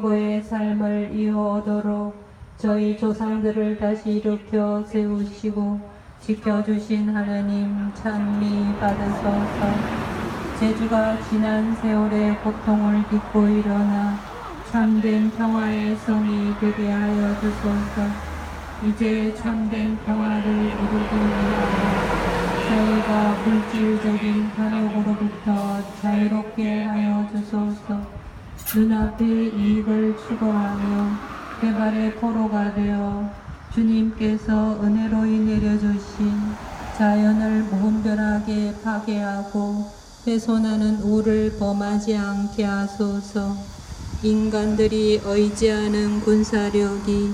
영고의 삶을 이어오도록 저희 조상들을 다시 일으켜 세우시고 지켜주신 하나님 찬미 받으소서. 제주가 지난 세월의 고통을 딛고 일어나 참된 평화의 성이 되게 하여 주소서. 이제 참된 평화를 이루기 위하여 저희가 물질적인 탐욕으로부터 자유롭게 하여 주소서 눈앞의 이익을 추구하며 개발의 포로가 되어 주님께서 은혜로이 내려주신 자연을 무분별하게 파괴하고 훼손하는 우를 범하지 않게 하소서 인간들이 의지하는 군사력이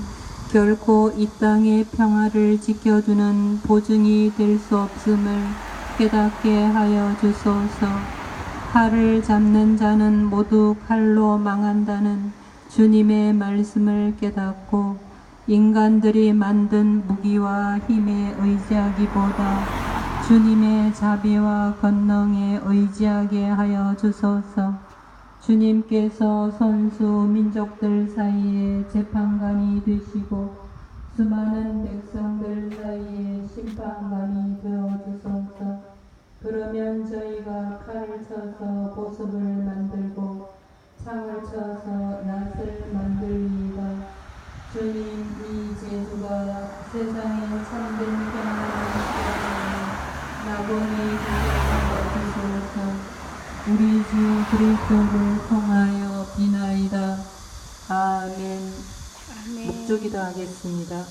결코 이 땅의 평화를 지켜주는 보증이 될 수 없음을 깨닫게 하여 주소서. 칼을 잡는 자는 모두 칼로 망한다는 주님의 말씀을 깨닫고 인간들이 만든 무기와 힘에 의지하기보다 주님의 자비와 권능에 의지하게 하여 주소서. 주님께서 선수 민족들 사이에 재판관이 되시고 수많은 백성들 사이에 심판관이 되어 주소서. 그러면 저희가 칼을 쳐서 보습을 만들고 창을 쳐서 낫을 만들리이다. 주님 이 제주가 세상에 참된 낙원이 되게 주소서. 우리 주 그리스도를 통하여 비나이다. 아멘. 아멘. 목조기도 하겠습니다.